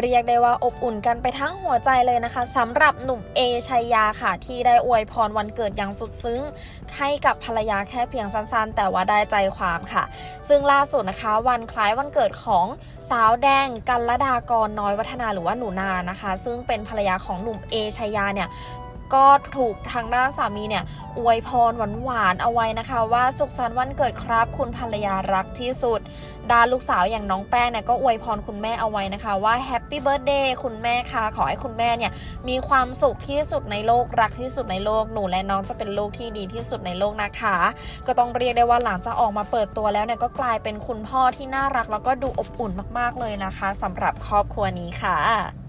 เรียกได้ว่าอบอุ่นกันไปทั้งหัวใจเลยนะคะสำหรับหนุ่มเอชัยยาค่ะ ที่ได้อวยพรวันเกิดอย่างสุดซึ้ง ให้กับภรรยาแค่เพียงสั้นๆ แต่ว่าได้ใจความค่ะ ซึ่งล่าสุดนะคะ วันคล้ายวันเกิดของสาวแดงกัลดากรน้อยวัฒนาหรือว่าหนูนานะคะ ซึ่งเป็นภรรยาของหนุ่มเอชัยยาเนี่ย ก็ถูกทางด้านสามีเนี่ยอวยพรหวานๆเอาไว้นะคะ ว่าสุขสันต์วันเกิดครับ คุณภรรยารักที่สุดด้านลูกสาวอย่างน้องแป้งเนี่ยก็อวยพรคุณแม่เอาไว้นะคะ ว่าแฮปปี้เบิร์ดเดย์คุณแม่ค่ะขอให้คุณแม่เนี่ยมีความสุขที่สุดในโลกรักที่สุดในโลกหนูและน้องจะเป็นลูกที่ดีที่สุดในโลกนะคะ ก็ต้องเรียกได้ว่าหลังจากออกมาเปิดตัวแล้วเนี่ยก็กลายเป็นคุณพ่อที่น่ารักแล้วก็ดูอบอุ่นมากๆเลยนะคะสำหรับครอบครัวนี้ค่ะ